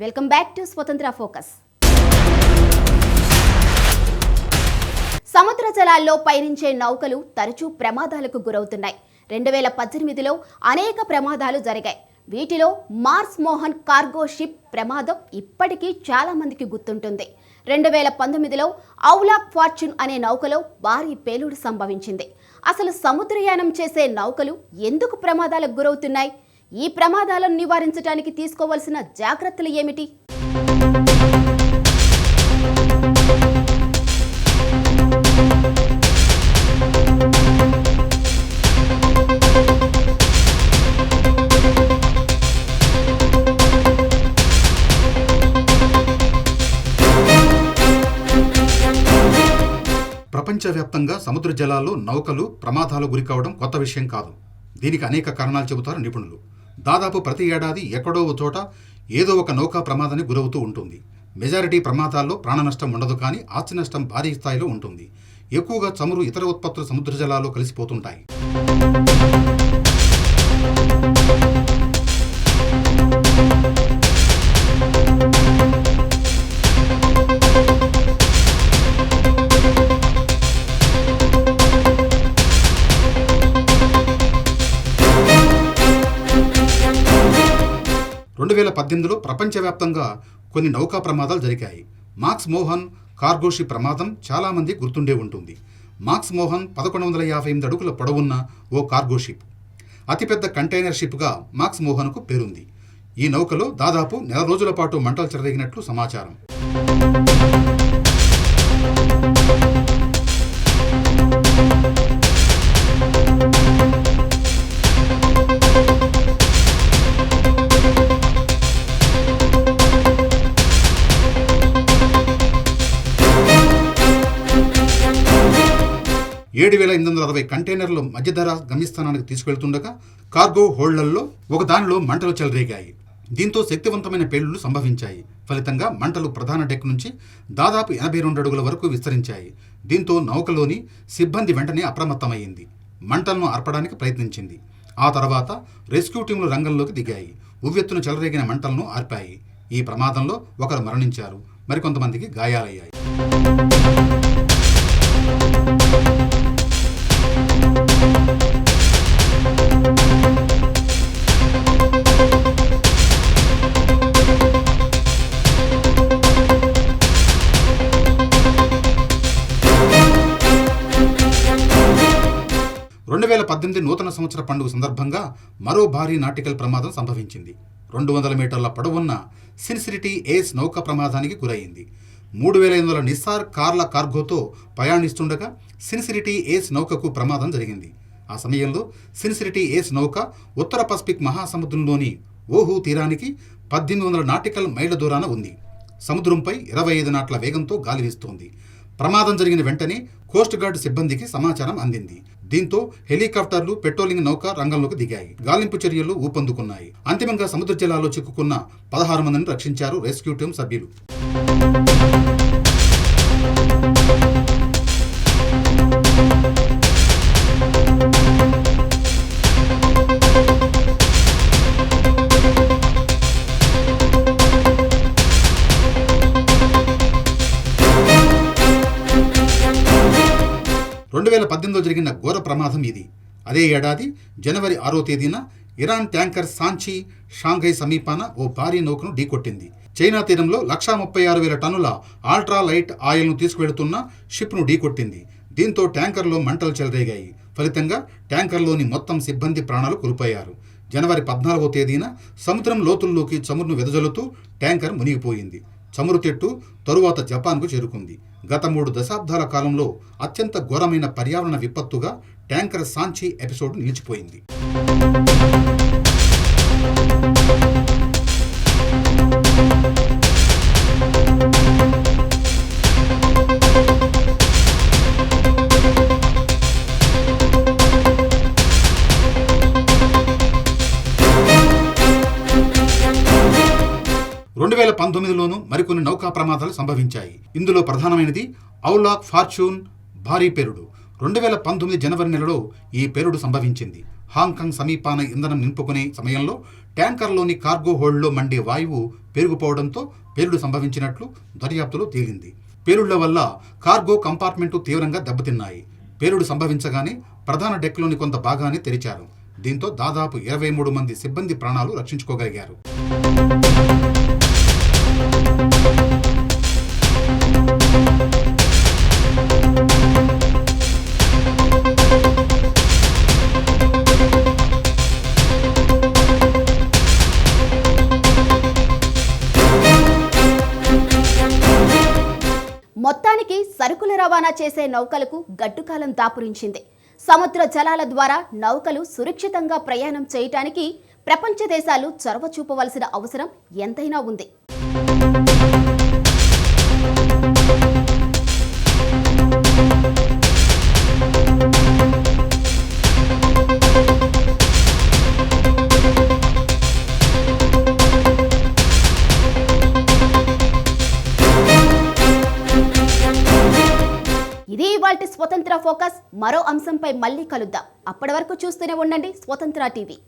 Welcome back to Swatantra focus సముద్ర జలాల్లో పయనించే నౌకలు తరచూ ప్రమాదాలకు గురవుతున్నాయి. రెండు వేల పద్దెనిమిదిలో అనేక ప్రమాదాలు జరిగాయి. వీటిలో మార్స్ మోహన్ కార్గో షిప్ ప్రమాదం ఇప్పటికీ చాలామందికి గుర్తుంటుంది. రెండు వేల పంతొమ్మిదిలో ఔలాక్ ఫార్చ్యూన్ అనే నౌకలో భారీ పేలుడు సంభవించింది. అసలు సముద్రయానం చేసే నౌకలు ఎందుకు ప్రమాదాలకు గురవుతున్నాయి? ఈ ప్రమాదాలను నివారించడానికి తీసుకోవాల్సిన జాగ్రత్తలు ఏమిటి? ప్రపంచవ్యాప్తంగా సముద్ర జలాల్లో నౌకలు ప్రమాదాలు గురికావడం కొత్త విషయం కాదు. దీనికి అనేక కారణాలు చెబుతారు నిపుణులు. దాదాపు ప్రతి ఏడాది ఎక్కడో ఓ చోట ఏదో ఒక నౌకా ప్రమాదానికి గురవుతూ ఉంటుంది. మెజారిటీ ప్రమాదాల్లో ప్రాణ నష్టం ఉండదు కానీ ఆస్తి నష్టం భారీ స్థాయిలో ఉంటుంది. ఎక్కువగా చమురు ఇతర ఉత్పత్తులు సముద్ర జలాల్లో కలిసిపోతుంటాయి. వేల పద్దెనిమిదిలో ప్రపంచవ్యాప్తంగా కొన్ని నౌకా ప్రమాదాలు జరిగాయి. మాక్స్ మోహన్ కార్గోషి ప్రమాదం చాలామంది గుర్తుండే ఉంటుంది. మాక్స్ మోహన్ పదకొండు వందల యాభై ఎనిమిది అడుగుల పొడవున్న ఓ కార్గో షిప్ అతిపెద్ద కంటైనర్ షిప్గా మాక్స్ మోహన్కు పేరుంది. ఈ నౌకలో దాదాపు నెల రోజుల పాటు మంటలు చెలరేగినట్లు సమాచారం. ఏడు వేల ఎనిమిది వందల అరవై కంటైనర్లు మధ్యధర గమ్యస్థానానికి తీసుకెళ్తుండగా కార్గో హోల్డర్లో ఒకదానిలో మంటలు చెలరేగాయి. దీంతో శక్తివంతమైన పేలుళ్ళు సంభవించాయి. ఫలితంగా మంటలు ప్రధాన డెక్ నుంచి దాదాపు ఎనభై రెండు అడుగుల వరకు విస్తరించాయి. దీంతో నౌకలోని సిబ్బంది వెంటనే అప్రమత్తమైంది మంటలను ఆర్పడానికి ప్రయత్నించింది. ఆ తర్వాత రెస్క్యూ టీంలు రంగంలోకి దిగాయి. ఉవ్వెత్తున చెలరేగిన మంటలను ఆర్పాయి. ఈ ప్రమాదంలో ఒకరు మరణించారు. మరికొంతమందికి గాయాలయ్యాయి. రెండు వేల పద్దెనిమిది నూతన సంవత్సర పండుగ సందర్భంగా మరో భారీ నాటికల్ ప్రమాదం సంభవించింది. రెండు వందల మీటర్ల పొడవున్న సిన్సిరిటీ ఏస్ నౌక ప్రమాదానికి గురైంది. మూడు వేల ఐదు వందల నిస్సార్ కార్ల కార్గోతో ప్రయాణిస్తుండగా సిన్సిరిటీ ఏస్ నౌకకు ప్రమాదం జరిగింది. ఆ సమయంలో సిన్సిరిటీ ఏస్ నౌక ఉత్తర పసిఫిక్ మహాసముద్రంలోని ఓహు తీరానికి పద్దెనిమిది వందల నాటికల్ మైళ్ళ దూరాన ఉంది. సముద్రంపై ఇరవై ఐదు నాట్ల వేగంతో గాలి వీస్తోంది. ప్రమాదం జరిగిన వెంటనే కోస్ట్ గార్డ్ సిబ్బందికి సమాచారం అందింది. దీంతో హెలికాప్టర్లు పెట్రోలింగ్ నౌక రంగంలోకి దిగాయి. గాలింపు చర్యలు ఊపందుకున్నాయి. అంతిమంగా సముద్ర జలాల్లో చిక్కుకున్న పదహారు మందిని రక్షించారు రెస్క్యూ టీం సభ్యులు. వేల పద్దెనిమిదిలో జరిగిన ఘోర ప్రమాదం ఇది. అదే ఏడాది జనవరి ఆరో తేదీన ఇరాన్ ట్యాంకర్ సాంచి షాంఘై సమీపాన ఓ భారీ నౌకను ఢీకొట్టింది. చైనా తీరంలో లక్షా ముప్పై ఆరు వేల టన్నుల ఆల్ట్రా లైట్ ఆయిల్ను తీసుకువెడుతున్న షిప్ను ఢీకొట్టింది. దీంతో ట్యాంకర్లో మంటలు చెలరేగాయి. ఫలితంగా ట్యాంకర్లోని మొత్తం సిబ్బంది ప్రాణాలు కోల్పోయారు. జనవరి పద్నాలుగో తేదీన సముద్రం లోతుల్లోకి చమురును వెదజల్లుతూ ట్యాంకర్ మునిగిపోయింది. చమురు తెట్టు తరువాత జపాన్కు చేరుకుంది. గత మూడు దశాబ్దాల కాలంలో అత్యంత ఘోరమైన పర్యావరణ విపత్తుగా ట్యాంకర్ సాంచి ఎపిసోడ్ నిలిచిపోయింది. రెండు వేల పంతొమ్మిదిలోనూ మరికొన్ని నౌకా ప్రమాదాలు సంభవించాయి. ఇందులో ప్రధానమైనది ఔలాక్ ఫార్చ్యూన్ భారీ పేరుడు. రెండు వేల పంతొమ్మిది జనవరి నెలలో ఈ పేరుడు సంభవించింది. హాంకాంగ్ సమీపాన ఇంధనం నింపుకునే సమయంలో ట్యాంకర్లోని కార్గో హోల్డ్లో మండే వాయువు పెరిగిపోవడంతో పేలుడు సంభవించినట్లు దర్యాప్తులో తేలింది. పేలుళ్ళ వల్ల కార్గో కంపార్ట్మెంటు తీవ్రంగా దెబ్బతిన్నాయి. పేలుడు సంభవించగానే ప్రధాన డెక్లోని కొంత భాగాన్ని తెరిచారు. దీంతో దాదాపు ఇరవై మూడు మంది సిబ్బంది ప్రాణాలు రక్షించుకోగలిగారు. మొత్తానికి సరుకుల రవాణా చేసే నౌకలకు గడ్డుకాలం దాపురించింది. సముద్ర జలాల ద్వారా నౌకలు సురక్షితంగా ప్రయాణం చేయటానికి ప్రపంచ దేశాలు చొరవ చూపవలసిన అవసరం ఎంతైనా ఉంది. స్వతంత్ర ఫోకస్ మరో అంశంపై మళ్ళీ కలుద్దాం. అప్పటి వరకు చూస్తూనే ఉండండి స్వతంత్ర టీవీ.